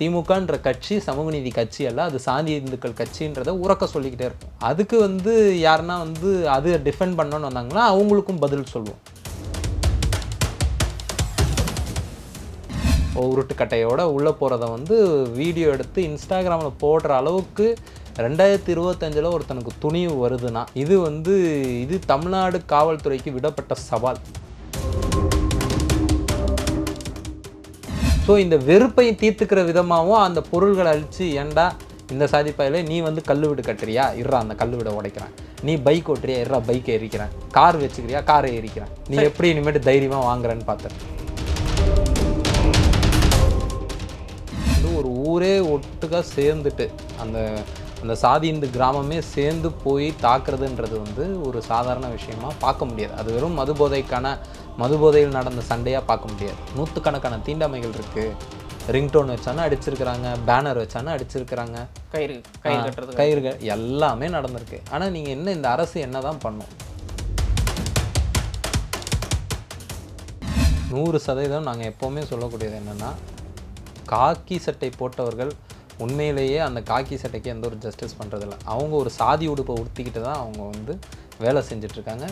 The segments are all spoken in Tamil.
திமுகன்ற கட்சி சமூக நீதி கட்சி அல்ல அது சாந்தி இந்துக்கள் கட்சின்றதை உறக்க சொல்லிக்கிட்டே இருக்கும். அதுக்கு வந்து யாருன்னா வந்து அது டிஃபெண்ட் பண்ணணும்னு வந்தாங்கன்னா அவங்களுக்கும் பதில் சொல்லுவோம். உருட்டுக்கட்டையோட உள்ளே போகிறத வந்து வீடியோ எடுத்து இன்ஸ்டாகிராமில் போடுற அளவுக்கு ரெண்டாயிரத்தி இருபத்தஞ்சில் ஒருத்தனுக்கு துணிவு வருதுன்னா இது வந்து இது தமிழ்நாடு காவல்துறைக்கு விடப்பட்ட சவால். ஸோ இந்த வெறுப்பை தீர்த்துக்கிற விதமாகவும் அந்த பொருள்களை அழித்து ஏன்டா இந்த சாதி பையில நீ வந்து கல் வீடு கட்டுறியா? இருறா அந்த கல் வீடை உடைக்கிறேன். நீ பைக் ஓட்டுறியா? இருறா பைக்கை எரிக்கிறேன் கார் வச்சுக்கிறியா? காரை எரிக்கிறேன் நீ எப்படி இனிமேட்டு தைரியமாக வாங்குறேன்னு பார்த்தேன். ஒரு ஊரே ஒட்டுக்கா சேர்ந்துட்டு அந்த அந்த சாதி இந்து கிராமமே சேர்ந்து போய் தாக்குறதுன்றது வந்து ஒரு சாதாரண விஷயமா பார்க்க முடியாது. அது வெறும் மது போதைக்கான மது போதையில் நடந்த சண்டையாக பார்க்க முடியாது. நூற்றுக்கணக்கான தீண்டாமைகள் இருக்குது ரிங்டோன் வச்சானு அடிச்சிருக்கிறாங்க பேனர் வச்சானு அடிச்சிருக்கிறாங்க. கயிறு கயிறு கட்டுறது கயிறுகள் எல்லாமே நடந்திருக்கு. ஆனால் நீங்கள் என்ன இந்த அரசு என்ன தான் பண்ணும்? நூறு சதவீதம் நாங்கள் எப்போவுமே சொல்லக்கூடியது என்னென்னா காக்கி சட்டை போட்டவர்கள் உண்மையிலேயே அந்த காக்கி சட்டைக்கு எந்த ஒரு ஜஸ்டிஸ் பண்ணுறதில்ல அவங்க ஒரு சாதி உடுப்பை உடுத்திக்கிட்டு தான் அவங்க வந்து வேலை செஞ்சிட்ருக்காங்க.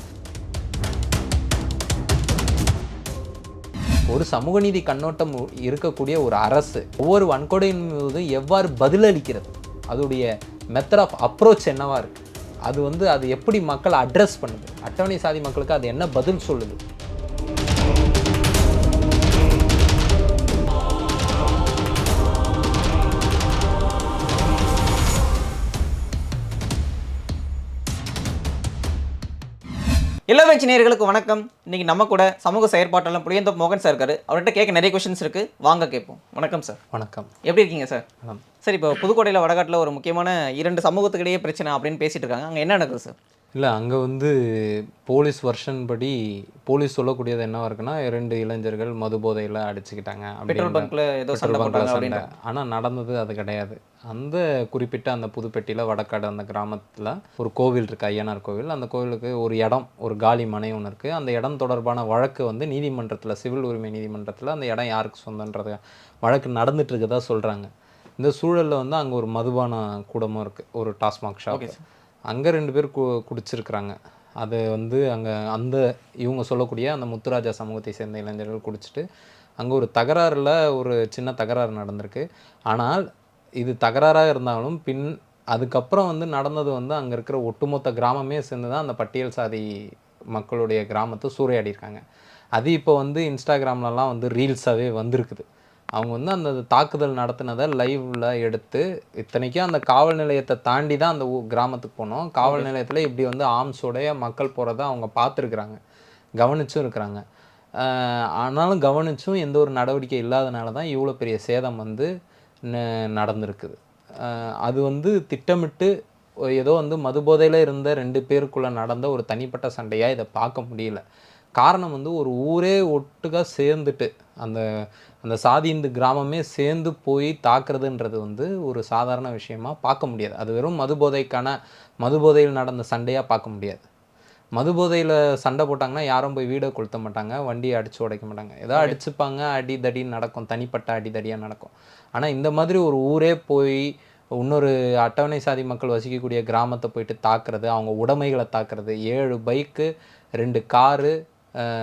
ஒரு சமூக நீதி கண்ணோட்டம் இருக்கக்கூடிய ஒரு அரசு ஒவ்வொரு வன்கொடையின் மீதும் எவ்வாறு பதிலளிக்கிறது? அதோடைய மெத்தட் ஆஃப் அப்ரோச் என்னவாக இருக்குது அது வந்து அது எப்படி மக்கள் அட்ரஸ் பண்ணுது? அட்டவணை சாதி மக்களுக்கு அது என்ன பதில் சொல்லுது? இளவட்சி நேயர்களுக்கு வணக்கம். இன்னைக்கு நம்ம கூட சமூக செயற்பாட்டாளர் புளியந்தோப் மோகன் சார் இருக்காரு. அவர்கிட்ட கேட்க நிறைய கொஸ்டின்ஸ் இருக்கு. வாங்க கேட்போம். வணக்கம் சார் வணக்கம். எப்படி இருக்கீங்க சார். சார் இப்போ புதுக்கோட்டையில் வடகாட்டில் ஒரு முக்கியமான இரண்டு சமூகத்துக்கிடையே பிரச்சனை அப்படின்னு பேசிட்டு இருக்காங்க. அங்கே என்ன நடக்குது சார் இல்லை அங்கே வந்து போலீஸ் வருஷன் படி போலீஸ் சொல்லக்கூடியது என்னவா இருக்குன்னா ரெண்டு இளைஞர்கள் மது போதையில் அடிச்சுக்கிட்டாங்க பெட்ரோல் பங்க்ல ஏதோ சண்டை அப்படின்னு ஆனால் நடந்தது அது கிடையாது. அந்த குறிப்பிட்ட அந்த புதுப்பெட்டியில் வடக்காடு அந்த கிராமத்தில் ஒரு கோவில் இருக்குது ஐயனார் கோவில். அந்த கோவிலுக்கு ஒரு இடம் ஒரு காலி மனை ஒன்று இருக்குது அந்த இடம் தொடர்பான வழக்கு வந்து நீதிமன்றத்தில் சிவில் உரிமை நீதிமன்றத்தில் அந்த இடம் யாருக்கு சொந்தன்றது வழக்கு நடந்துட்டு இருக்கதா சொல்கிறாங்க இந்த சூழலில் வந்து அங்கே ஒரு மதுபான கூடமும் இருக்குது ஒரு டாஸ்மாக் ஷாப். அங்கே ரெண்டு பேர் கு குடிச்சிருக்கிறாங்க. அது வந்து அங்கே அந்த இவங்க சொல்லக்கூடிய அந்த முத்துராஜா சமூகத்தை சேர்ந்த இளைஞர்கள் குடிச்சிட்டு அங்கே ஒரு தகராறில் ஒரு சின்ன தகராறு நடந்திருக்கு. ஆனால் இது தகராறாக இருந்தாலும் பின் அதுக்கப்புறம் வந்து நடந்தது வந்து அங்கே இருக்கிற ஒட்டுமொத்த கிராமமே சேர்ந்து தான் அந்த பட்டியல் சாதி மக்களுடைய கிராமத்தை சூறையாடியிருக்காங்க. அது இப்போ வந்து இன்ஸ்டாகிராம்லலாம் வந்து ரீல்ஸாகவே வந்திருக்குது. அவங்க வந்து அந்த தாக்குதல் நடத்தினதை லைவ்ல எடுத்து இத்தனைக்கும் அந்த காவல் நிலையத்தை தாண்டி தான் அந்த ஊ- கிராமத்துக்கு போனோம். காவல் நிலையத்தில் இப்படி வந்து ஆம்ஸோடைய மக்கள் போகிறத அவங்க பார்த்துருக்குறாங்க. கவனிச்சும் இருக்கிறாங்க. ஆனாலும் கவனிச்சும் எந்த ஒரு நடவடிக்கை இல்லாதனால தான் இவ்வளோ பெரிய சேதம் வந்து நடந்திருக்குது. அது வந்து திட்டமிட்டு ஏதோ வந்து மது போதையில் இருந்த ரெண்டு பேருக்குள்ளே நடந்த ஒரு தனிப்பட்ட சண்டையாக இதை பார்க்க முடியல. காரணம் வந்து ஒரு ஊரே ஒட்டுக்கா சேர்ந்துட்டு அந்த அந்த சாதி இந்து கிராமமே சேர்ந்து போய் தாக்குறதுன்றது வந்து ஒரு சாதாரண விஷயமா பார்க்க முடியாது. அது வெறும் மது போதைக்கான மது போதையில் நடந்த சண்டையாக பார்க்க முடியாது. மது போதையில் சண்டை போட்டாங்கன்னா யாரும் போய் வீடை கொளுத்த மாட்டாங்க வண்டியை அடித்து உடைக்க மாட்டாங்க. ஏதோ அடிச்சுப்பாங்க அடி தடி நடக்கும் தனிப்பட்ட அடி தடியாக நடக்கும். ஆனால் இந்த மாதிரி ஒரு ஊரே போய் இன்னொரு அட்டவணை சாதி மக்கள் வசிக்கக்கூடிய கிராமத்தை போயிட்டு தாக்குறது அவங்க உடைமைகளை தாக்குறது ஏழு பைக்கு ரெண்டு காரு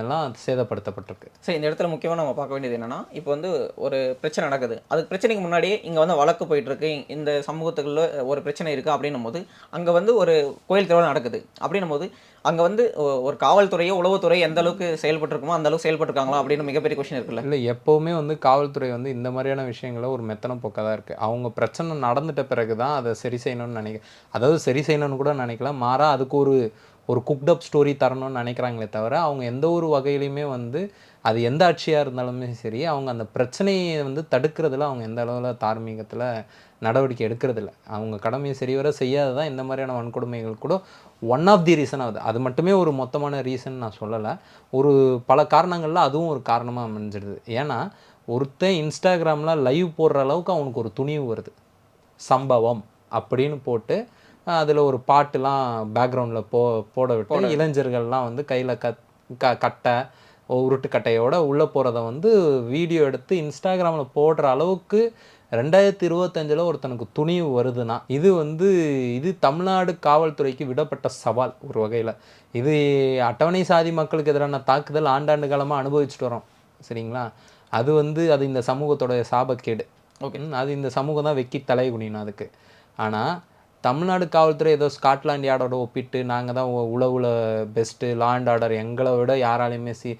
எல்லாம் சேதப்படுத்தப்பட்டிருக்கு. சரி இந்த இடத்துல முக்கியமாக நம்ம பார்க்க வேண்டியது என்னன்னா இப்போ வந்து ஒரு பிரச்சனை நடக்குது. அதுக்கு பிரச்சனைக்கு முன்னாடியே இங்கே வந்து வழக்கு போயிட்டு இருக்கு இந்த சமூகத்துக்குள்ள ஒரு பிரச்சனை இருக்குது அப்படின்னும் போது அங்கே வந்து ஒரு கோயில் திருவிழா நடக்குது. அப்படின்னும் போது அங்கே வந்து ஒரு காவல்துறையோ உளவுத்துறை எந்த அளவுக்கு செயல்பட்டுருக்குமோ அந்த அளவுக்கு செயல்பட்டுருக்காங்களா அப்படின்னு மிகப்பெரிய கொஸ்டின் இருக்குல்ல. இல்லை எப்போவுமே வந்து காவல்துறை வந்து இந்த மாதிரியான விஷயங்களை ஒரு மெத்தனை போக்காக தான் இருக்குது அவங்க பிரச்சனை நடந்துட்ட பிறகு தான் அதை சரி செய்யணும்னு நினைக்க அதாவது சரி செய்யணும்னு கூட நினைக்கலாம். மாறா அதுக்கு ஒரு ஒரு குக்டப் ஸ்டோரி தரணும்னு நினைக்கிறாங்களே தவிர அவங்க எந்த ஒரு வகையிலையுமே வந்து அது எந்த ஆட்சியாக இருந்தாலுமே சரி அவங்க அந்த பிரச்சனையை வந்து தடுக்கிறதுல அவங்க எந்த அளவில் தார்மீகத்தில் நடவடிக்கை எடுக்கிறதில்ல. அவங்க கடமையை சரிவர செய்யாததான் இந்த மாதிரியான வன்கொடுமைகள் கூட ஒன் ஆஃப் தி ரீசன் ஆகுது. அது மட்டுமே ஒரு மொத்தமான ரீசன் நான் சொல்லலை. ஒரு பல காரணங்களில் அதுவும் ஒரு காரணமாக அமைஞ்சிடுது. ஏன்னா ஒருத்தன் இன்ஸ்டாகிராமில் லைவ் போடுற அளவுக்கு அவனுக்கு ஒரு துணிவு வருது. சம்பவம் அப்படின்னு போட்டு அதில் ஒரு பாட்டுலாம் பேக்ரவுண்டில் போ போட விட்டு இளைஞர்கள்லாம் வந்து கையில் கத் க கட்டை உருட்டு கட்டையோட உள்ளே போகிறத வந்து வீடியோ எடுத்து இன்ஸ்டாகிராமில் போடுற அளவுக்கு ரெண்டாயிரத்தி இருபத்தஞ்சில் ஒருத்தனுக்கு துணிவு வருதுன்னா இது வந்து இது தமிழ்நாடு காவல்துறைக்கு விடப்பட்ட சவால் ஒரு வகையில். இது அட்டவணை சாதி மக்களுக்கு எதிரான தாக்குதல் ஆண்டாண்டு காலமாக அனுபவிச்சுட்டு வரோம் சரிங்களா? அது வந்து அது இந்த சமூகத்தோட சாபக்கேடு. ஓகே. அது இந்த சமூகம் தான் வெக்கி தலை குனியணும் அதுக்கு. ஆனால் தமிழ்நாடு காவல்துறை ஏதோ ஸ்காட்லாண்ட் யார்டோட ஒப்பிட்டு நாங்கள் தான் உளவுல பெஸ்ட்டு லா அண்ட் ஆர்டர் எங்களை விட யாராலையுமே சி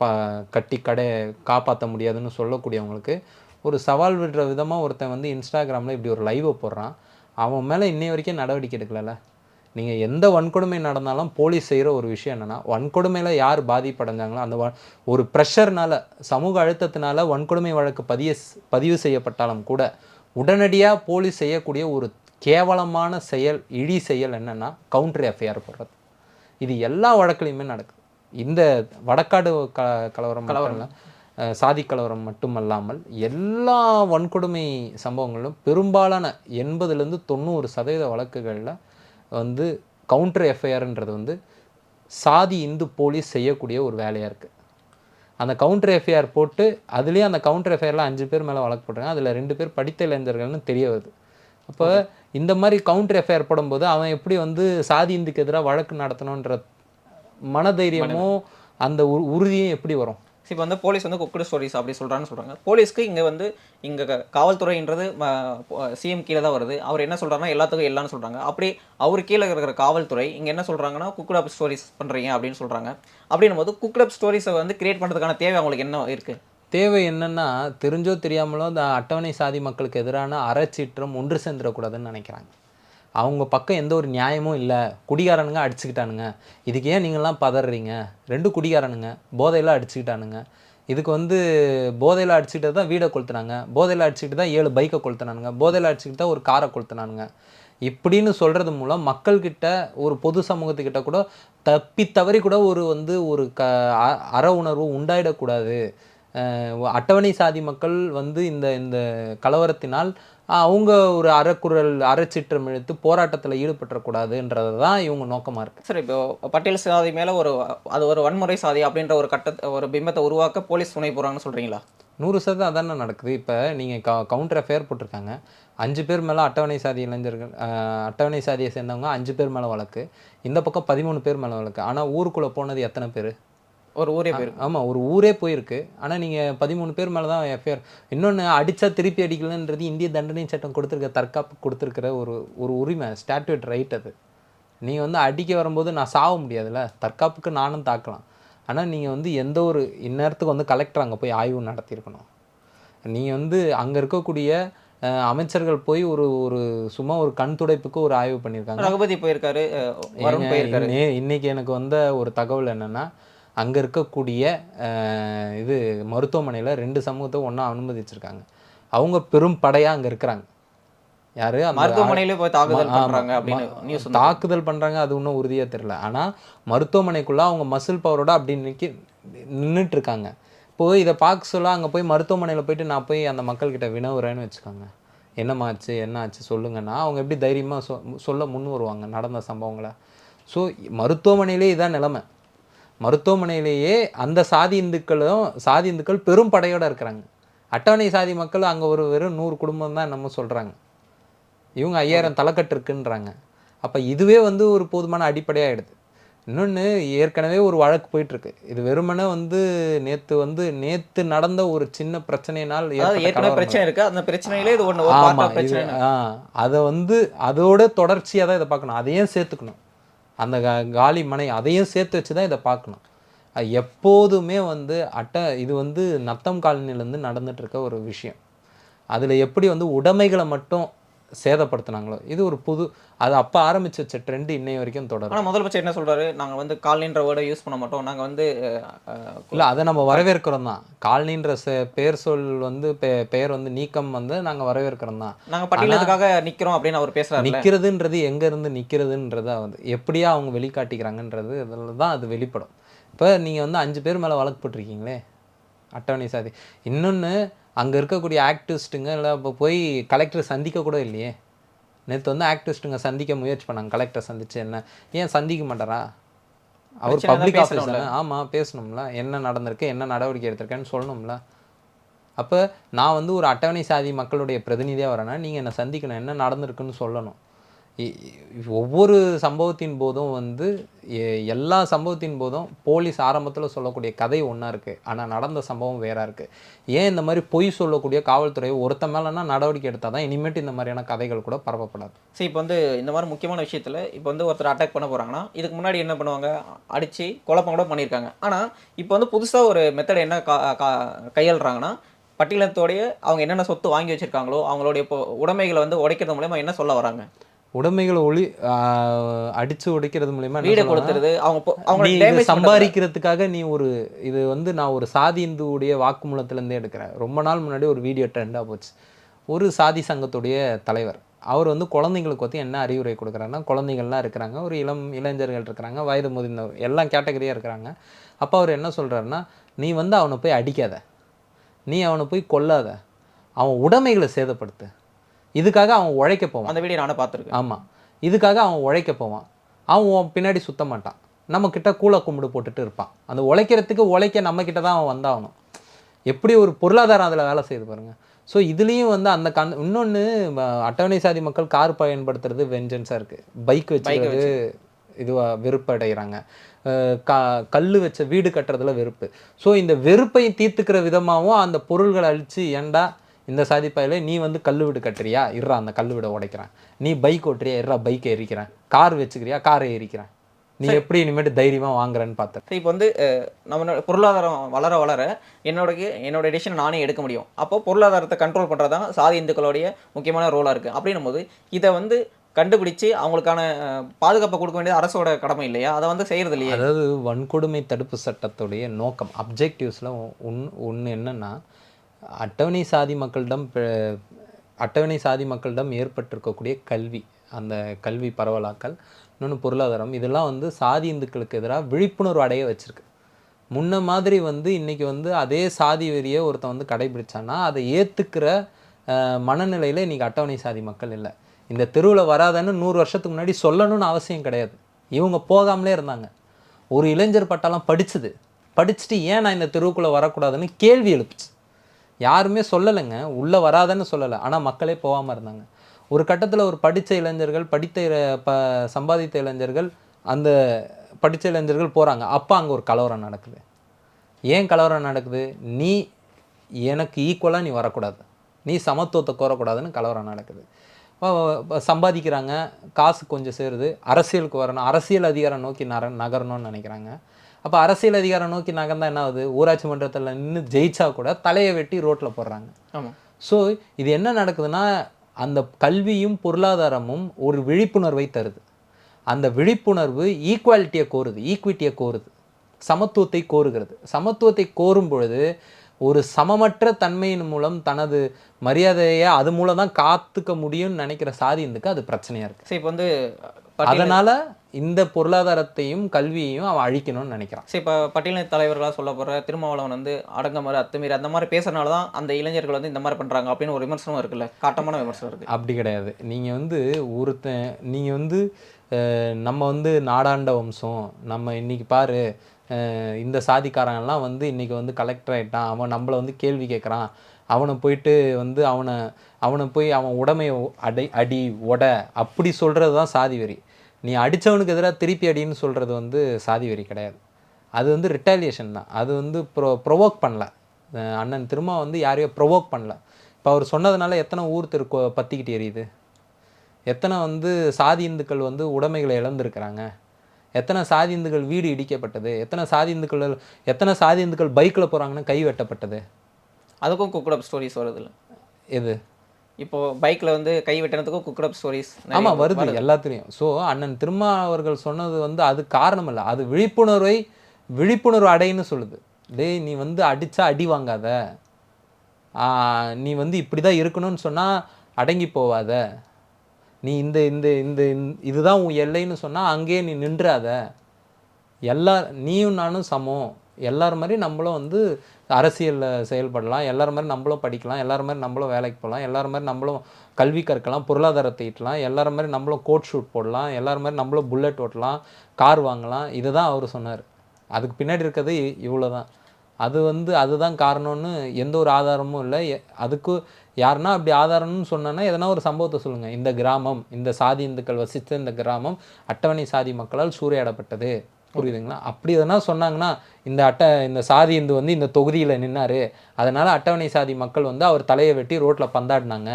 ப கட்டி கடை காப்பாற்ற முடியாதுன்னு சொல்லக்கூடியவங்களுக்கு ஒரு சவால் விடுற விதமாக ஒருத்தன் வந்து இன்ஸ்டாகிராமில் இப்படி ஒரு லைவை போடுறான். அவன் மேலே இன்னை வரைக்கும் நடவடிக்கை எடுக்கலல்ல. நீங்கள் எந்த வன்கொடுமை நடந்தாலும் போலீஸ் செய்கிற ஒரு விஷயம் என்னென்னா வன்கொடுமையில் யார் பாதிப்படைஞ்சாங்களோ அந்த ஒரு ப்ரெஷர்னால் சமூக அழுத்தத்தினால வன்கொடுமை வழக்கு பதிய பதிவு செய்யப்பட்டாலும் கூட உடனடியாக போலீஸ் செய்யக்கூடிய ஒரு கேவலமான செயல் இழி செயல் என்னென்னா கவுண்டர் எஃப்ஐஆர் போடுறது. இது எல்லா வழக்குலையுமே நடக்குது. இந்த வடக்காடு க கலவரம் அஹ், சாதி கலவரம் மட்டுமல்லாமல் எல்லா வன்கொடுமை சம்பவங்களும் பெரும்பாலான எண்பதுலேருந்து தொண்ணூறு சதவீத வழக்குகளில் வந்து கவுண்டர் எஃப்ஐஆர்ன்றது வந்து சாதி இந்து போலீஸ் செய்யக்கூடிய ஒரு வேலையாக இருக்குது அந்த கவுண்டர் எஃப்ஐஆர் போட்டு அதுலேயும் அந்த கவுண்டர் எஃப்ஐஆரில் அஞ்சு பேர் மேலே வழக்கு போட்டாங்க அதில் ரெண்டு பேர் படித்த இளைஞர்கள்னு தெரிய வருது. அப்போ இந்த மாதிரி கவுண்டர் எஃப்ஐஆர் போடும்போது அவன் எப்படி வந்து சாதி இந்துக்கு எதிராக வழக்கு நடத்தணுன்ற மனதைரியமும் அந்த உ உறுதியும் எப்படி வரும்? ஸோ இப்போ வந்து போலீஸ் வந்து குக்குடு ஸ்டோரிஸ் அப்படி சொல்கிறான்னு சொல்கிறாங்க போலீஸ்க்கு இங்கே வந்து இங்கே காவல்துறைன்றது சிஎம் கீழே தான் வருது. அவர் என்ன சொல்கிறாருன்னா எல்லாத்துக்கும் எல்லாம்னு சொல்கிறாங்க அப்படி அவர் கீழே இருக்கிற காவல்துறை இங்கே என்ன சொல்கிறாங்கன்னா குக்குட் அப் ஸ்டோரிஸ் பண்ணுறீங்க அப்படின்னு சொல்கிறாங்க அப்படின்னும் போது குக்குட் அப் ஸ்டோரிஸை வந்து கிரியேட் பண்ணுறதுக்கான தேவை அவங்களுக்கு என்ன இருக்குது தேவை என்னென்னா தெரிஞ்சோ தெரியாமலோ அந்த அட்டவணை சாதி மக்களுக்கு எதிரான அறச்சீற்றம் ஒன்று சேர்ந்துடக்கூடாதுன்னு நினைக்கிறாங்க. அவங்க பக்கம் எந்த ஒரு நியாயமும் இல்லை. குடிகாரனுங்க அடிச்சுக்கிட்டானுங்க. இதுக்கு ஏன் நீங்களாம் பதறீங்க? ரெண்டு குடிகாரனுங்க. போதையெல்லாம் அடிச்சுக்கிட்டானுங்க. இதுக்கு வந்து போதையில் அடிச்சுக்கிட்டு தான் வீடை கொளுத்துனாங்க. போதையில் அடிச்சுக்கிட்டு தான் ஏழு பைக்கை கொளுத்துனானுங்க. போதையில் அடிச்சுக்கிட்டு தான் ஒரு காரை கொளுத்துனானுங்க. இப்படின்னு சொல்கிறது மூலம் மக்கள்கிட்ட ஒரு பொது சமூகத்துக்கிட்ட கூட தப்பி தவறி கூட ஒரு வந்து ஒரு க அ- அற உணர்வு உண்டாயிடக்கூடாது. அட்டவணை சாதி மக்கள் வந்து இந்த இந்த கலவரத்தினால் அவங்க ஒரு அறக்குறல் அறச்சிற்றம் இழுத்து போராட்டத்தில் ஈடுபட்டக்கூடாதுன்றது தான் இவங்க நோக்கமாக இருக்குது சரி இப்போ பட்டியல் சாதி மேலே ஒரு அது ஒரு வன்முறை சாதி அப்படின்ற ஒரு கட்ட ஒரு பிம்பத்தை உருவாக்க போலீஸ் துணை போகிறாங்கன்னு சொல்கிறீங்களா நூறு சதவீதம் அதானே நடக்குது. இப்போ நீங்கள் க கவுண்டர் எஃப்ஐஆர் போட்டிருக்காங்க. அஞ்சு பேர் மேலே அட்டவணை சாதி இளைஞர்கள் அட்டவணை சாதியை சேர்ந்தவங்க அஞ்சு பேர் மேலே வழக்கு. இந்த பக்கம் பதிமூணு பேர் மேலே வழக்கு. ஆனால் ஊருக்குள்ளே போனது எத்தனை பேர்? ஒரு ஊரே பேர் ஆமாம் ஒரு ஊரே போயிருக்கு. ஆனால் நீங்கள் பதிமூணு பேர் மேலே தான் எஃப்ஐஆர் இன்னொன்று அடித்தா திருப்பி அடிக்கலன்றது இந்திய தண்டனை சட்டம் கொடுத்துருக்க தற்காப்பு கொடுத்துருக்கிற ஒரு ஒரு உரிமை ஸ்டாட்யூட் ரைட் அது. நீங்கள் வந்து அடிக்க வரும்போது நான் சாக முடியாதுல்ல? தற்காப்புக்கு நானும் தாக்கலாம். ஆனால் நீங்கள் வந்து எந்த ஒரு இந்நேரத்துக்கு வந்து கலெக்டர் அங்கே போய் ஆய்வு நடத்தியிருக்கணும். நீங்கள் வந்து அங்கே இருக்கக்கூடிய அமைச்சர்கள் போய் ஒரு ஒரு சும்மா ஒரு கண் துடைப்புக்கு ஒரு ஆய்வு பண்ணியிருக்காங்க. ரகுபதி போயிருக்காரு இன்னைக்கு எனக்கு வந்த ஒரு தகவல் என்னன்னா அங்க இருக்கக்கூடிய இது மருத்துவமனையில ரெண்டு சமூகத்தை ஒண்ணா அனுமதிச்சிருக்காங்க. அவங்க பெரும் படையா அங்க இருக்கிறாங்க யாரு மருத்துவமனையிலே போய் தாக்குதல். பண்றாங்க அப்படின்னு தாக்குதல் பண்றாங்க அது இன்னும் உறுதியா தெரியல. ஆனா மருத்துவமனைக்குள்ள அவங்க மசில் பவரோட அப்படி நிக்கி நின்றுட்டு இருக்காங்க இப்போ இதை பார்க்க சொல்ல அங்கே போய் மருத்துவமனையில் போயிட்டு நான் போய் அந்த மக்கள்கிட்ட வினவுறேன்னு வச்சுக்கோங்க. என்னம்மா ஆச்சு? என்ன ஆச்சு? சொல்லுங்கன்னா அவங்க எப்படி தைரியமாக சொ சொல்ல முன் வருவாங்க நடந்த சம்பவங்களை. ஸோ மருத்துவமனையிலே இதான் நிலைமை. மருத்துவமனையிலேயே அந்த சாதி இந்துக்களும் சாதி இந்துக்கள் பெரும் படையோட இருக்கிறாங்க. அட்டவணை சாதி மக்கள் அங்கே ஒரு வெறும் நூறு குடும்பம் தான் நம்ம சொல்கிறாங்க இவங்க ஐயாயிரம் தலைக்கட்டு இருக்குன்றாங்க. அப்போ இதுவே வந்து ஒரு போதுமான அடிப்படையாகிடுது இன்னொன்று ஏற்கனவே ஒரு வழக்கு போயிட்டு இருக்கு இது வெறுமனே வந்து நேத்து வந்து நேத்து நடந்த ஒரு சின்ன பிரச்சனையினால் ஏற்கனவே பிரச்சனை இருக்கு. அந்த பிரச்சனையிலே இது ஒன்று ஒரு ஆமா part of இது பிரச்சனை ஆ அதை வந்து அதோட தொடர்ச்சியாக தான் இதை பார்க்கணும். அதையும் சேர்த்துக்கணும். அந்த கா- காலி மனை அதையும் சேர்த்து வச்சு தான் இதை பார்க்கணும். எப்போதுமே வந்து அட்டை இது வந்து நத்தம் காலனிலேருந்து நடந்துட்டு இருக்க ஒரு விஷயம். அதில் எப்படி வந்து உடைமைகளை மட்டும் சேதப்படுத்துனாங்களோ? இது ஒரு புது அது அப்போ ஆரம்பிச்சு வச்ச ட்ரெண்ட் இன்னை வரைக்கும் தொடரும். ஆனா முதலமைச்சர் என்ன சொல்றாரு? நாங்க வந்து காலனின்ற வேர்டை யூஸ் பண்ண மாட்டோம். நாங்க வந்து இல்லை அதை நம்ம வரவேற்கிறோம் தான். காலனின்ற செ- பெயர் சொல் வந்து பெயர் வந்து நீக்கம் வந்து நாங்கள் வரவேற்கிறோம் தான். நாங்க பட்டியலத்துக்காக நிக்கிறோம் அப்படின்னு அவர் பேசுறாரு நிக்கிறதுன்றது எங்க இருந்து நிக்கிறதுன்றத வந்து எப்படியா அவங்க வெளிக்காட்டிக்கிறாங்கன்றது இதில் தான் அது வெளிப்படும். இப்போ நீங்க வந்து அஞ்சு பேர் மேல வழக்கு போட்டிருக்கீங்களே அட்டவணை சாதி. இன்னொன்னு அங்க இருக்கக்கூடிய ஆக்டிவிஸ்ட்டுங்க இல்லை இப்போ போய் கலெக்டர் சந்திக்க கூட இல்லையே. நேற்று வந்து ஆக்டிவிஸ்ட்டுங்க சந்திக்க முயற்சி பண்ணாங்க. கலெக்டர் சந்திச்சு என்ன ஏன் சந்திக்க மாட்டாரா அவர் பப்ளிக் பேசணும்ல. ஆஃபீஸர் ஆமா பேசணும்ல. என்ன நடந்திருக்கு என்ன நடவடிக்கை எடுத்திருக்கேன்னு சொல்லணும்ல. அப்போ நான் வந்து ஒரு அட்டவணை சாதி மக்களுடைய பிரதிநிதியாக வரேன்னா நீங்கள் என்னை சந்திக்கணும். என்ன நடந்திருக்குன்னு சொல்லணும். ஒவ்வொரு சம்பவத்தின் போதும் வந்து எ- எல்லா சம்பவத்தின் போதும் போலீஸ் ஆரம்பத்தில் சொல்லக்கூடிய கதை ஒன்றா இருக்குது ஆனால் நடந்த சம்பவம் வேறாக இருக்குது ஏன் இந்த மாதிரி பொய் சொல்லக்கூடிய காவல்துறை ஒருத்த மேலேனா நடவடிக்கை எடுத்தால் தான் இனிமேட்டு இந்த மாதிரியான கதைகள் கூட பரப்பப்படாது. சரி இப்போ வந்து இந்த மாதிரி முக்கியமான விஷயத்தில் இப்போ வந்து ஒருத்தர் அட்டாக் பண்ண போகிறாங்கன்னா இதுக்கு முன்னாடி என்ன பண்ணுவாங்க? அடித்து குழப்பம் கூட பண்ணியிருக்காங்க. ஆனால் இப்போ வந்து புதுசாக ஒரு மெத்தட் என்ன கா கா- கையாளுறாங்கன்னா பட்டியலத்தோடைய அவங்க என்னென்ன சொத்து வாங்கி வச்சுருக்காங்களோ அவங்களுடைய இப்போ உடைமைகளை வந்து உடைக்கிறது மூலயமா என்ன சொல்ல வராங்க? உடைமைகளை ஒளி அடிச்சு உடைக்கிறது மூலியமா வீடு கொடுத்துருது அவங்க சம்பாதிக்கிறதுக்காக நீ ஒரு இது வந்து நான் ஒரு சாதி இந்துவுடைய வாக்குமூலத்திலேருந்தே எடுக்கிறேன். ரொம்ப நாள் முன்னாடி ஒரு வீடியோ ட்ரெண்டாக போச்சு. ஒரு சாதி சங்கத்துடைய தலைவர் அவர் வந்து குழந்தைங்களுக்கு வந்து என்ன அறிவுரை கொடுக்குறாருன்னா குழந்தைகள்லாம் இருக்கிறாங்க ஒரு இளம் இளைஞர்கள் இருக்கிறாங்க வயது முதிர்ந்தவர் எல்லாம் கேட்டகரியாக இருக்கிறாங்க. அப்போ அவர் என்ன சொல்கிறாருன்னா நீ வந்து அவனை போய் அடிக்காத. நீ அவனை போய் கொல்லாத. அவன் உடைமைகளை சேதப்படுத்து. இதுக்காக அவன் உழைக்க போவான். அந்த வீடியோ நானும் பார்த்துருக்கேன். ஆமாம் இதுக்காக அவன் உழைக்க போவான். அவன் பின்னாடி சுத்த மாட்டான். நம்ம கிட்ட கூல கும்பிடு போட்டுட்டு இருப்பான். அந்த உழைக்கிறதுக்கு உழைக்க நம்ம கிட்ட தான் அவன் வந்தாகணும். எப்படி ஒரு பொருளாதாரம் அதில் வேலை செய்யுது பாருங்க. ஸோ இதுலேயும் வந்து அந்த கண் இன்னொன்று அட்டவணை சாதி மக்கள் கார் பயன்படுத்துறது வெஞ்சன்ஸாக இருக்குது பைக் வச்சுக்கிறது இதுவாக வெறுப்படைகிறாங்க க கல் வச்ச வீடு கட்டுறதுல வெறுப்பு. ஸோ இந்த வெறுப்பை தீர்த்துக்கிற விதமாகவும் அந்த பொருள்களை அழித்து ஏன்டா இந்த சாதி பயல நீ வந்து கல் வீடு கட்டுறியா? இருறா அந்த கல் வீடை உடைக்கிறேன். நீ பைக் ஓட்டுறியா? இருறா பைக்கை எரிக்கிறேன் கார் வச்சுக்கிறியா? காரை எரிக்கிறேன் நீ எப்படி இனிமேட்டு தைரியமாக வாங்குறேன்னு பார்த்தேன். இப்போ வந்து நம்ம பொருளாதாரம் வளர வளர என்னோட என்னோட டிசிஷன் நானே எடுக்க முடியும். அப்போ பொருளாதாரத்தை கண்ட்ரோல் பண்ணுறது தான் சாதி இந்துக்களுடைய முக்கியமான ரோலாக இருக்குது அப்படின்னும் போது இதை வந்து கண்டுபிடிச்சு அவங்களுக்கான பாதுகாப்பை கொடுக்க வேண்டியது அரசோட கடமை இல்லையா? அதை வந்து செய்கிறது இல்லையா? அதாவது வன்கொடுமை தடுப்பு சட்டத்துடைய நோக்கம் அப்ஜெக்டிவ்ஸில் ஒன் ஒன்று என்னன்னா அட்டவணை சாதி மக்களிடம் பெ- அட்டவணை சாதி மக்களிடம் ஏற்பட்டிருக்கக்கூடிய கல்வி அந்த கல்வி பரவலாக்கல் இன்னொன்று பொருளாதாரம் இதெல்லாம் வந்து சாதி இந்துக்களுக்கு எதிராக விழிப்புணர்வு அடைய வச்சுருக்கு. முன்ன மாதிரி வந்து இன்றைக்கி வந்து அதே சாதி வெறியை ஒருத்தன் வந்து கடைபிடிச்சான்னா அதை ஏற்றுக்கிற மனநிலையில் இன்றைக்கி அட்டவணை சாதி மக்கள் இல்லை. இந்த தெருவில் வராதன்னு நூறு வருஷத்துக்கு முன்னாடி சொல்லணும்னு அவசியம் கிடையாது. இவங்க போகாமலே இருந்தாங்க. ஒரு இளைஞர் பட்டாலாம் படித்தது படிச்சுட்டு ஏன் நான் இந்த தெருவுக்குள்ளே வரக்கூடாதுன்னு கேள்வி எழுப்புச்சு. யாருமே சொல்லலைங்க. உள்ளே வராதன்னு சொல்லலை. ஆனால் மக்களே போகாமல் இருந்தாங்க. ஒரு கட்டத்தில் ஒரு படித்த இளைஞர்கள் படித்த ப சம்பாதித்த இளைஞர்கள் அந்த படித்த இளைஞர்கள் போகிறாங்க அப்போ அங்கே ஒரு கலவரம் நடக்குது. ஏன் கலவரம் நடக்குது? நீ எனக்கு ஈக்குவலாக நீ வரக்கூடாது. நீ சமத்துவத்தை கோரக்கூடாதுன்னு கலவரம் நடக்குது. சம்பாதிக்கிறாங்க. காசு கொஞ்சம் சேருது. அரசியலுக்கு வரணும். அரசியல் அதிகாரம் நோக்கி நர நகரணும்னு நினைக்கிறாங்க. அப்போ அரசியல் அதிகாரம் நோக்கி நகர்ந்தா என்ன ஆகுது? ஊராட்சி மன்றத்தில் நின்று ஜெயிச்சா கூட தலையை வெட்டி ரோட்டில் போடுறாங்க. ஆமாம் ஸோ இது என்ன நடக்குதுன்னா அந்த கல்வியும் பொருளாதாரமும் ஒரு விழிப்புணர்வை தருது. அந்த விழிப்புணர்வு ஈக்குவாலிட்டியை கோருது ஈக்விட்டியை கோருது. சமத்துவத்தை கோருகிறது. சமத்துவத்தை கோரும் பொழுது ஒரு சமமற்ற தன்மையின் மூலம் தனது மரியாதையை அது மூலம் தான் காத்துக்க முடியும்னு நினைக்கிற சாதியந்துக்கு அது பிரச்சனையா இருக்கு. சரி இப்போ வந்து அதனால இந்த பொருளாதாரத்தையும் கல்வியையும் அவன் அழிக்கணும்னு நினைக்கிறான். சரி இப்போ பட்டியலின தலைவர்களாக சொல்லப்படுற திருமாவளவன் வந்து அடங்கமாறு அத்துமீறி அந்த மாதிரி பேசுறதுனால தான் அந்த இளைஞர்கள் வந்து இந்த மாதிரி பண்ணுறாங்க அப்படின்னு ஒரு விமர்சனம் இருக்குல்ல? காட்டமான விமர்சனம் இருக்குது அப்படி கிடையாது. நீங்கள் வந்து ஒருத்தன் நீங்கள் வந்து நம்ம வந்து நாடாண்ட வம்சம். நம்ம இன்னைக்கு பாரு இந்த சாதிக்காரங்கெல்லாம் வந்து இன்னைக்கு வந்து கலெக்டர் ஆயிட்டான். அவன் நம்மளை வந்து கேள்வி கேட்குறான் அவனை போயிட்டு வந்து அவனை அவனை போய் அவன் உடமையை அடை அடி உட அப்படி சொல்கிறது தான் சாதி வெறி நீ அடித்தவனுக்கு எதிராக திருப்பி அடின்னு சொல்கிறது வந்து சாதி வெறி கிடையாது. அது வந்து ரிட்டாலியேஷன் தான். அது வந்து ப்ரொ ப்ரொவோக் பண்ணல. அண்ணன் திரும்ப வந்து யாரையோ ப்ரொவோக் பண்ணல. இப்போ அவர் சொன்னதுனால எத்தனை ஊர் தெரு கொ- பத்திக்கிட்டு எரியுது? எத்தனை வந்து சாதி இந்துக்கள் வந்து உடைமைகளை இழந்திருக்கிறாங்க? எத்தனை சாதி இந்துக்கள் வீடு இடிக்கப்பட்டது? எத்தனை சாதி இந்துக்கள் எத்தனை சாதி இந்துக்கள் பைக்கில் போகிறாங்கன்னு கை வெட்டப்பட்டது? அதுக்கும் குக்குடப் ஸ்டோரிஸ் வருதுல்ல எது? இப்போ பைக்கில் வந்து கை வெட்டினதுக்கும் குக்குடப் ஸ்டோரிஸ் ஆமாம் வருது எல்லாத்துலேயும். ஸோ அண்ணன் திருமா அவர்கள் சொன்னது வந்து அது காரணம் இல்லை அது விழிப்புணர்வை விழிப்புணர்வு அடைன்னு சொல்லுது. டேய் நீ வந்து அடிச்சா அடி வாங்காத. ஆ, நீ வந்து இப்படி தான் இருக்கணும்னு சொன்னால் அடங்கி போவாத. நீ இந்த இந்த இந்த இந்த- இதுதான் உன் எல்லைன்னு சொன்னால் அங்கேயே நீ நின்றாத. எல்லா நீயும் நானும் சமம். எல்லார் மாதிரி நம்மளும் வந்து அரசியலில் செயல்படலாம். எல்லோரும் மாதிரி நம்மளும் படிக்கலாம். எல்லோரும் மாதிரி நம்மளும் வேலைக்கு போகலாம். எல்லோரும் மாதிரி நம்மளும் கல்வி கற்கலாம். பொருளாதாரத்தை ஈட்டலாம். எல்லார் மாதிரி நம்மளும் கோட் ஷூட் போடலாம். எல்லார் மாதிரி நம்மளும் புல்லட் ஓட்டலாம். கார் வாங்கலாம். இதுதான் அவர் சொன்னார். அதுக்கு பின்னாடி இருக்கிறது இவ்வளோ தான் அது வந்து அதுதான் காரணம்னு எந்த ஒரு ஆதாரமும் இல்லை. எ- அதுக்கு யாருன்னா அப்படி ஆதாரம்னு சொன்னோன்னா எதனா ஒரு சம்பவத்தை சொல்லுங்கள் இந்த கிராமம் இந்த சாதி இந்துக்கள் வசித்த இந்த கிராமம் அட்டவணை சாதி மக்களால் சூறையாடப்பட்டது. புரியுதுங்களா? அப்படி எதனா சொன்னாங்கன்னா இந்த அட்டை இந்த சாதி இந்து வந்து இந்த தொகுதியில் நின்னார். அதனால் அட்டவணை சாதி மக்கள் வந்து அவர் தலையை வெட்டி ரோட்டில் பந்தாடினாங்க.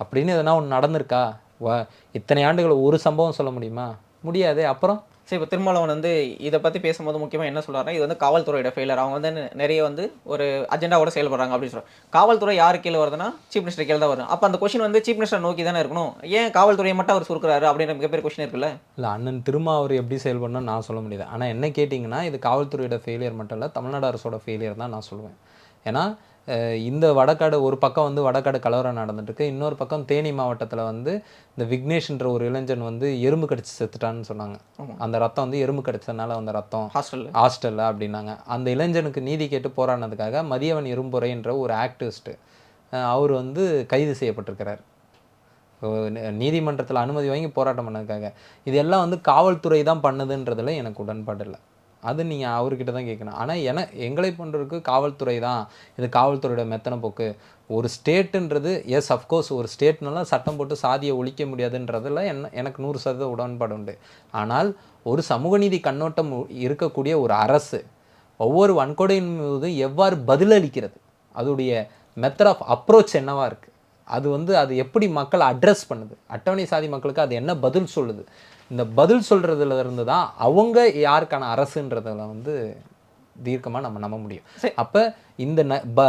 அப்படின்னு எதனா ஒன்று நடந்திருக்கா? வ இத்தனை ஆண்டுகள் ஒரு சம்பவம் சொல்ல முடியுமா? முடியாது. அப்புறம்? சரி இப்போ திருமாவளவன் வந்து இதை பற்றி பேசும்போது முக்கியமாக என்ன சொல்கிறாருன்னா இது வந்து காவல்துறையோட ஃபெயிலர் அவங்க வந்து நிறைய வந்து ஒரு அஜெண்டாவோட செயல்படுறாங்க அப்படின்னு சொல்கிறாங்க காவல்துறை யார் கீழே வருதுன்னா சீஃப் மினிஸ்டர் கீழே தான் வரும் அப்போ அந்த கொஷின் வந்து சீஃப் மினிஸ்டர் நோக்கி தானே இருக்கணும்? ஏன் காவல்துறையை மட்டும் அவர் சுருக்குறாரு அப்படின்ற மிகப்பெரிய கொஷின் இருக்குல்ல? இல்லை அண்ணன் திருமா அவர் எப்படி செயல்படணும் நான் சொல்ல முடியாது. ஆனால் என்ன கேட்டிங்கன்னா இது காவல்துறையோட ஃபெயிலியர் மட்டும் இல்லை தமிழ்நாடு அரசோட ஃபெயிலியர் தான் நான் சொல்லுவேன். ஏன்னா இந்த வடக்காடு ஒரு பக்கம் வந்து வடக்காடு கலவரம் நடந்துட்டு இருக்கு இன்னொரு பக்கம் தேனி மாவட்டத்தில் வந்து இந்த விக்னேஷ்ன்ற ஒரு இளைஞன் வந்து எறும்பு கடிச்சு செத்துட்டான்னு சொன்னாங்க. அந்த ரத்தம் வந்து எறும்பு கடிச்சதுனால அந்த ரத்தம். ஹாஸ்டலில். ஹாஸ்டலில் அப்படின்னாங்க. அந்த இளைஞனுக்கு நீதி கேட்டு போராடினதுக்காக மதியவன் இரும்புரைன்ற ஒரு ஆக்டிவிஸ்ட்டு அவர் வந்து கைது செய்யப்பட்டிருக்கிறார். நீதிமன்றத்தில் அனுமதி வாங்கி போராட்டம் பண்ணதுக்காக. இது எல்லாம் வந்து காவல்துறை தான் பண்ணுதுன்றதுல எனக்கு உடன்பாடு இல்லை. அது நீங்கள் அவர்கிட்ட தான் கேட்கணும் ஆனால் என எங்களை போன்றவருக்கு காவல்துறை தான் இது காவல்துறையோட மெத்தனை போக்கு. ஒரு ஸ்டேட்டுன்றது எஸ் அஃப்கோர்ஸ் ஒரு ஸ்டேட்னால சட்டம் போட்டு சாதியை ஒழிக்க முடியாதுன்றதில் என்ன எனக்கு நூறு சதவீத உடன்பாடு உண்டு. ஆனால் ஒரு சமூக நீதி கண்ணோட்டம் இருக்கக்கூடிய ஒரு அரசு ஒவ்வொரு வன்கொடையின் மீது எவ்வாறு பதிலளிக்கிறது அதோடைய மெத்தட் ஆஃப் அப்ரோச் என்னவாக இருக்குது அது வந்து அது எப்படி மக்களை அட்ரஸ் பண்ணுது? அட்டவணை சாதி மக்களுக்கு அது என்ன பதில் சொல்லுது? இந்த பதில் சொல்கிறதுல இருந்து தான் அவங்க யாருக்கான அரசுன்றதுல வந்து தீர்க்கமாக நம்ம நம்ப முடியும். அப்போ இந்த ந ப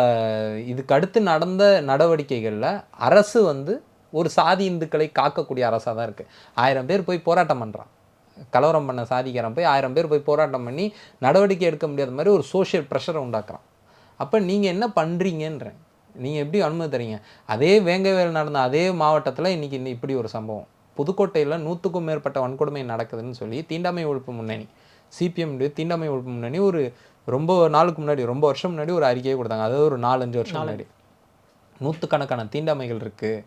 இதுக்கு அடுத்து நடந்த நடவடிக்கைகளில் அரசு வந்து ஒரு சாதி இந்துக்களை காக்கக்கூடிய அரசாக தான் இருக்குது ஆயிரம் பேர் போய் போராட்டம் பண்ணுறான் கலவரம் பண்ண சாதிக்காரன் போய் ஆயிரம் பேர் போய் போராட்டம் பண்ணி நடவடிக்கை எடுக்க முடியாத மாதிரி ஒரு சோஷியல் ப்ரெஷரை உண்டாக்குறான். அப்போ நீங்கள் என்ன பண்ணுறீங்கன்றேன் நீங்கள் எப்படி அனுமதி தரீங்க அதே வேங்கவேல் நடந்த அதே மாவட்டத்தில் இன்றைக்கி இப்படி ஒரு சம்பவம். புதுக்கோட்டையில் நூற்றுக்கும் மேற்பட்ட வன்கொடுமை நடக்குதுன்னு சொல்லி தீண்டாமை ஒழிப்பு முன்னணி சிபிஎம் தீண்டாமை ஒழிப்பு முன்னணி ஒரு ரொம்ப நாளுக்கு முன்னாடி ரொம்ப வருஷம் முன்னாடி ஒரு அறிக்கையை கொடுத்தாங்க. அதாவது ஒரு நாலஞ்சு வருஷம் முன்னாடி. நூற்றுக்கணக்கான தீண்டாமைகள் இருக்குது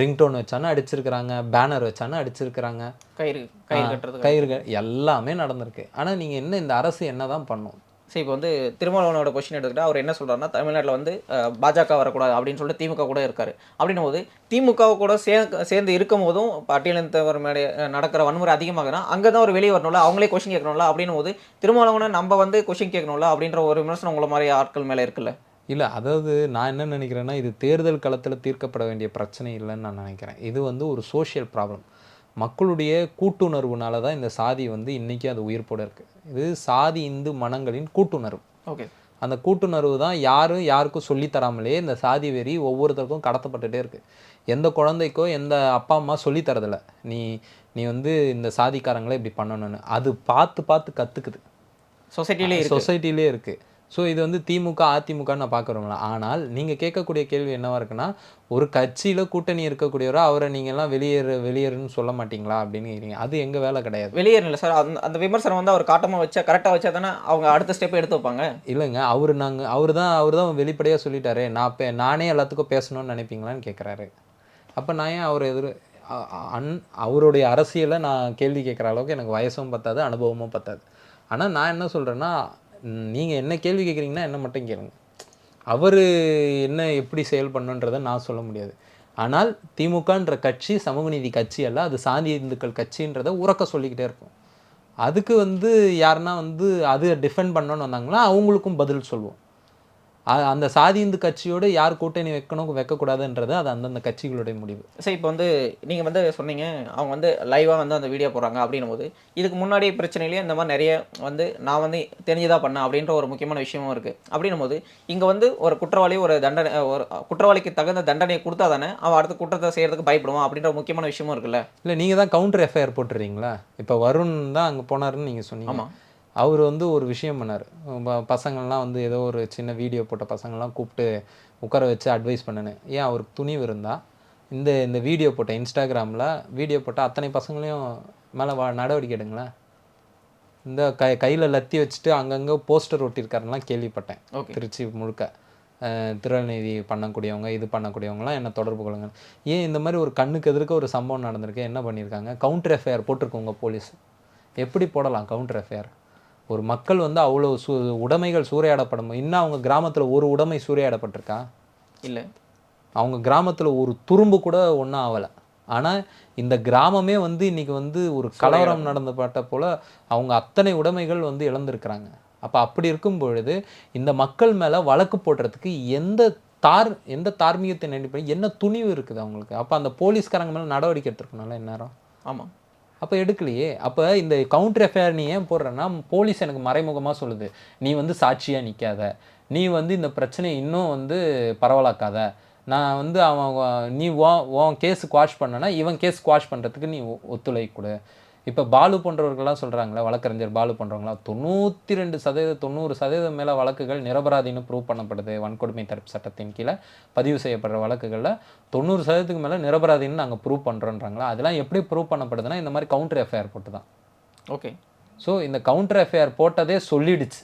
ரிங்டோன் வச்சானு அடிச்சிருக்கிறாங்க பேனர் வச்சானு அடிச்சிருக்கிறாங்க. கயிறு கயிறு கட்டுறது கயிறுகள் எல்லாமே நடந்திருக்கு. ஆனால் நீங்கள் என்ன இந்த அரசு என்ன தான் பண்ணும்? ஸோ இப்போ வந்து திருமாவளவனோட கொஷின் எடுத்துக்கிட்டா அவர் என்ன சொல்கிறாருன்னா தமிழ்நாட்டில் வந்து பாஜக வரக்கூடாது அப்படின்னு சொல்லிட்டு திமுக கூட இருக்கார். அப்படின்னும் போது திமுக கூட சே சேர்ந்து இருக்கும் போதும் பட்டியலினத்தவர் மேலே நடக்கிற வன்முறை அதிகமாகனா அங்கே தான் ஒரு வெளியே வரணும்ல அவங்களே கொஷின் கேட்கணும்ல அப்படின்னும் போது திருமாவளவனை நம்ம வந்து கொஷின் கேட்கணும்ல அப்படின்ற ஒரு விமர்சனம் உங்களை மாதிரி ஆட்கள் மேலே இருக்குல்ல? இல்லை அதாவது நான் என்ன நினைக்கிறேன்னா இது தேர்தல் களத்தில் தீர்க்கப்பட வேண்டிய பிரச்சனை இல்லைன்னு நான் நினைக்கிறேன். இது வந்து ஒரு சோஷியல் ப்ராப்ளம் மக்களுடைய கூட்டுணர்வுனால தான் இந்த சாதி வந்து இன்றைக்கி அது உயிர்ப்போட இருக்குது இது சாதி இந்து மனங்களின் கூட்டுணர்வு. ஓகே. அந்த கூட்டுணர்வு தான் யாரும் யாருக்கும் சொல்லித் தராமலே இந்த சாதி வெறி ஒவ்வொருத்தருக்கும் கடத்தப்பட்டுட்டே இருக்குது எந்த குழந்தைக்கோ எந்த அப்பா அம்மா சொல்லித் தரதில்ல. நீ நீ வந்து இந்த சாதிக்காரங்களை இப்படி பண்ணணும்னு. அது பார்த்து பார்த்து கற்றுக்குது சொசைட்டிலே இருக்கு. சொசைட்டிலே இருக்குது ஸோ இது வந்து திமுக அதிமுகன்னு நான் பார்க்குறோம்ல ஆனால் நீங்கள் கேட்கக்கூடிய கேள்வி என்னவா இருக்குன்னா ஒரு கட்சியில் கூட்டணி இருக்கக்கூடியவரோ அவரை நீங்கள்லாம் வெளியேறு வெளியேறுன்னு சொல்ல மாட்டீங்களா அப்படின்னு கேட்குறீங்க. அது எங்கள் வேலை கிடையாது. வெளியேறல சார். அந்த அந்த விமர்சனம் வந்து அவர் காட்டமாக வச்சா கரெக்டாக வச்சா தானே அவங்க அடுத்த ஸ்டெப் எடுத்து வைப்பாங்க? இல்லைங்க. அவர் நாங்கள் அவர் தான் அவர் தான் வெளிப்படையாக சொல்லிட்டாரு. நான் பே நானே எல்லாத்துக்கும் பேசணும்னு நினைப்பீங்களான்னு கேட்குறாரு. அப்போ நான் ஏன் அவர் எதிர் அன் அவருடைய அரசியலை நான் கேள்வி கேட்குற அளவுக்கு எனக்கு வயசும் பத்தாது அனுபவமும் பத்தாது. ஆனால் நான் என்ன சொல்கிறேன்னா நீங்கள் என்ன கேள்வி கேட்குறீங்கன்னா என்ன மட்டும் கேளுங்க. அவர் என்ன எப்படி செயல் பண்ணுன்றதை நான் சொல்ல முடியாது. ஆனால் திமுகன்ற கட்சி சமூக நீதி கட்சி அல்ல அது சாதி இந்துக்கள் கட்சின்றதை உறக்க சொல்லிக்கிட்டே இருக்கும். அதுக்கு வந்து யாருன்னா வந்து அது டிஃபெண்ட் பண்ணணும்னு வந்தாங்கன்னா அவங்களுக்கும் பதில் சொல்லுவோம் அந்த சாதி இந்து கட்சியோட யார் கூட்டணி வைக்கணும் வைக்கக்கூடாதுன்றது அது அந்தந்த கட்சிகளுடைய முடிவு. சரி இப்போ வந்து நீங்கள் வந்து சொன்னீங்க அவங்க வந்து லைவாக வந்து அந்த வீடியோ போடுறாங்க அப்படின்னும் போது இதுக்கு முன்னாடி பிரச்சனையிலேயே இந்த மாதிரி நிறைய வந்து நான் வந்து தெரிஞ்சுதான் பண்ணேன் அப்படின்ற ஒரு முக்கியமான விஷயமும் இருக்குது அப்படின்னும் போது இங்கே வந்து ஒரு குற்றவாளி ஒரு தண்டனை ஒரு குற்றவாளிக்கு தகுந்த தண்டனையை கொடுத்தா தானே அவன் அடுத்த குற்றத்தை செய்யறதுக்கு பயப்படுவான் அப்படின்ற முக்கியமான விஷயமும் இருக்குல்ல? இல்லை நீங்கள் தான் கவுண்டர் எஃப்ஐஆர் போட்டுறீங்களா? இப்போ வருண் தான் அங்கே போனாருன்னு நீங்கள் சொன்னீங்க. ஆமாம் அவர் வந்து ஒரு விஷயம் பண்ணார். பசங்கள்லாம் வந்து ஏதோ ஒரு சின்ன வீடியோ போட்ட பசங்கள்லாம் கூப்பிட்டு உட்கார வச்சு அட்வைஸ் பண்ணுன்னு. ஏன் அவருக்கு துணிவு இருந்தா? இந்த இந்த வீடியோ போட்ட இன்ஸ்டாகிராமில் வீடியோ போட்ட அத்தனை பசங்களையும் மேலே வா நடவடிக்கை எடுங்களேன். இந்த கை கையில் லத்தி வச்சுட்டு அங்கங்கே போஸ்டர் ஒட்டியிருக்காருலாம் கேள்விப்பட்டேன். ஓகே. திருச்சி முழுக்க. திருநெல்வேலி பண்ணக்கூடியவங்க இது பண்ணக்கூடியவங்கலாம் என்ன தொடர்பு கொள்ளுங்க ஏன் இந்த மாதிரி ஒரு கண்ணுக்கு எதிர்க்க ஒரு சம்பவம் நடந்திருக்கு? என்ன பண்ணியிருக்காங்க? கவுண்டர் எஃப்ஐஆர் போட்டிருக்கோங்க போலீஸ். எப்படி போடலாம் கவுண்டர் எஃப்ஐஆர் ஒரு மக்கள் வந்து அவ்வளோ சு உடைமைகள் சூறையாடப்படும். இன்னும் அவங்க கிராமத்தில் ஒரு உடைமை சூறையாடப்பட்டிருக்கா? இல்லை. அவங்க கிராமத்தில் ஒரு துரும்பு கூட ஒன்றும் ஆகலை ஆனால் இந்த கிராமமே வந்து இன்னைக்கு வந்து ஒரு கலவரம் நடந்த பாட்ட போல் அவங்க அத்தனை உடைமைகள் வந்து இழந்திருக்கிறாங்க. அப்போ அப்படி இருக்கும் பொழுது இந்த மக்கள் மேலே வழக்கு போடுறதுக்கு எந்த தார் எந்த தார்மீகத்தின் அடிப்படையில் என்ன துணிவு இருக்குது அவங்களுக்கு? அப்போ அந்த போலீஸ்காரங்க மேலே நடவடிக்கை எடுத்துருக்கணும்ல இந்நேரம்? ஆமாம் அப்போ எடுக்கலையே. அப்போ இந்த கவுண்டர் எஃப்ஐஆர் நீ ஏன் போடுறேன்னா போலீஸ் எனக்கு மறைமுகமாக சொல்லுது. நீ வந்து சாட்சியாக நிற்காத நீ வந்து இந்த பிரச்சனையை இன்னும் வந்து பரவலாக்காத. நான் வந்து அவன் நீ உன் உன் கேஸ் குவாஷ் பண்ணனா இவன் கேஸ் குவாஷ் பண்ணுறதுக்கு நீ ஒ- ஒத்துழைக்க இப்போ பாலு போன்றவர்கள்லாம் சொல்கிறாங்களே வழக்கறிஞர் பாலு போன்றவங்களாம் தொண்ணூற்றி ரெண்டு சதவீதம் தொண்ணூறு சதவீதம் மேலே வழக்குகள் நிரபராதின்னு ப்ரூவ் பண்ணப்படுது. வன்கொடுமை தடுப்பு சட்டத்தின் கீழே பதிவு செய்யப்படுற வழக்குகளில் தொண்ணூறு சதவீதத்துக்கு மேலே நிரபராதின்னு நாங்கள் ப்ரூவ் பண்ணுறோன்றாங்களா அதெல்லாம் எப்படி ப்ரூவ் பண்ணப்படுதுன்னா இந்த மாதிரி கவுண்டர் எஃப்ஐஆர் போட்டு தான். ஓகே ஸோ இந்த கவுண்டர் எஃப்ஐஆர் போட்டதே சொல்லிடுச்சு.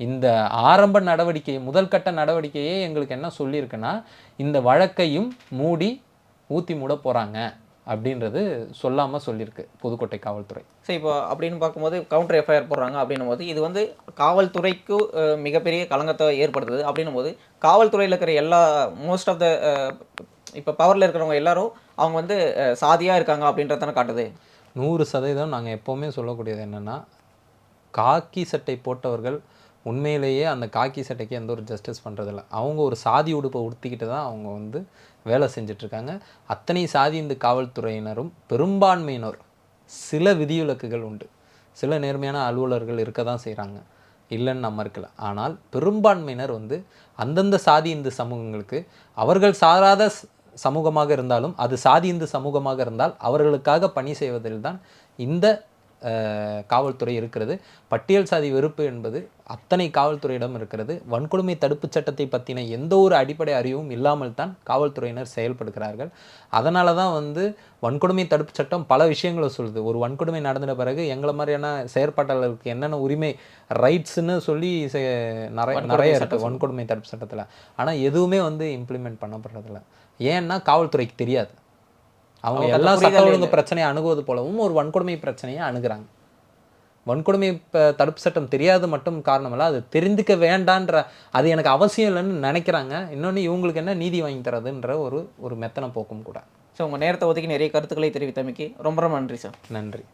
இந்த ஆரம்ப நடவடிக்கை முதல் கட்ட நடவடிக்கையே எங்களுக்கு என்ன சொல்லியிருக்குன்னா இந்த வழக்கையும் மூடி ஊற்றி மூட போகிறாங்க அப்படின்றது சொல்லாமல் சொல்லியிருக்கு புதுக்கோட்டை காவல்துறை. சரி இப்போ அப்படின்னு பார்க்கும்போது கவுண்டர் எஃப்ஐஆர் போடுறாங்க அப்படின்னும் போது இது வந்து காவல்துறைக்கு மிகப்பெரிய களங்கத்தை ஏற்படுத்துது அப்படின்னும் போது காவல்துறையில் இருக்கிற எல்லா மோஸ்ட் ஆஃப் த இப்போ பவரில் இருக்கிறவங்க எல்லாரும் அவங்க வந்து சாதியாக இருக்காங்க அப்படின்றதான காட்டுது. நூறு சதவீதம் நாங்கள் எப்போவுமே சொல்லக்கூடியது என்னென்னா காக்கி சட்டை போட்டவர்கள் உண்மையிலேயே அந்த காக்கி சட்டைக்கு எந்த ஒரு ஜஸ்டிஸ் பண்ணுறதில்ல அவங்க ஒரு சாதி உடுப்பை உடுத்திக்கிட்டு தான் அவங்க வந்து வேலை செஞ்சிட்ருக்காங்க. அத்தனை சாதி இந்து காவல்துறையினரும் பெரும்பான்மையினர். சில விதிவிலக்குகள் உண்டு. சில நேர்மையான அலுவலர்கள் இருக்க தான் செய்கிறாங்க இல்லைன்னு நம்ம இருக்கல. ஆனால் பெரும்பான்மையினர் வந்து அந்தந்த சாதி இந்து சமூகங்களுக்கு அவர்கள் சாராத சமூகமாக இருந்தாலும் அது சாதி இந்து சமூகமாக இருந்தால் அவர்களுக்காக பணி செய்வதில் தான் இந்த காவல்துறை இருக்கிறது. பட்டியல் சாதி வெறுப்பு என்பது அத்தனை காவல்துறையிடம் இருக்கிறது. வன்கொடுமை தடுப்புச் சட்டத்தை பற்றின எந்த ஒரு அடிப்படை அறிவும் இல்லாமல் தான் காவல்துறையினர் செயல்படுகிறார்கள். அதனால தான் வந்து வன்கொடுமை தடுப்புச் சட்டம் பல விஷயங்களை சொல்லுது. ஒரு வன்கொடுமை நடந்த பிறகு எங்களை மாதிரியான செயற்பாட்டாளர்களுக்கு என்னென்ன உரிமை ரைட்ஸ்னு சொல்லி செ- நிறைய நிறைய சட்டம் இருக்குது வன்கொடுமை தடுப்பு சட்டத்தில். ஆனால் எதுவுமே வந்து இம்ப்ளிமெண்ட் பண்ணப்படுறதில்ல. ஏன்னா காவல்துறைக்கு தெரியாது. அவங்க எல்லா சட்ட ஒழுங்கு. பிரச்சனையை அணுகுவது போலவும் ஒரு வன்கொடுமை பிரச்சனையை அணுகுறாங்க. வன்கொடுமை தடுப்பு சட்டம் தெரியாது மட்டும் காரணமல்ல அது தெரிந்துக்க வேண்டான்ற அது எனக்கு அவசியம் இல்லைன்னு நினைக்கிறாங்க. இன்னொன்று இவங்களுக்கு என்ன நீதி வாங்கி தரதுன்ற ஒரு ஒரு மெத்தன போக்கும் கூட. ஸோ உங்கள் நேரத்தை ஒதுக்கி நிறைய கருத்துக்களை தெரிவித்தமைக்கு ரொம்ப ரொம்ப நன்றி சார் நன்றி.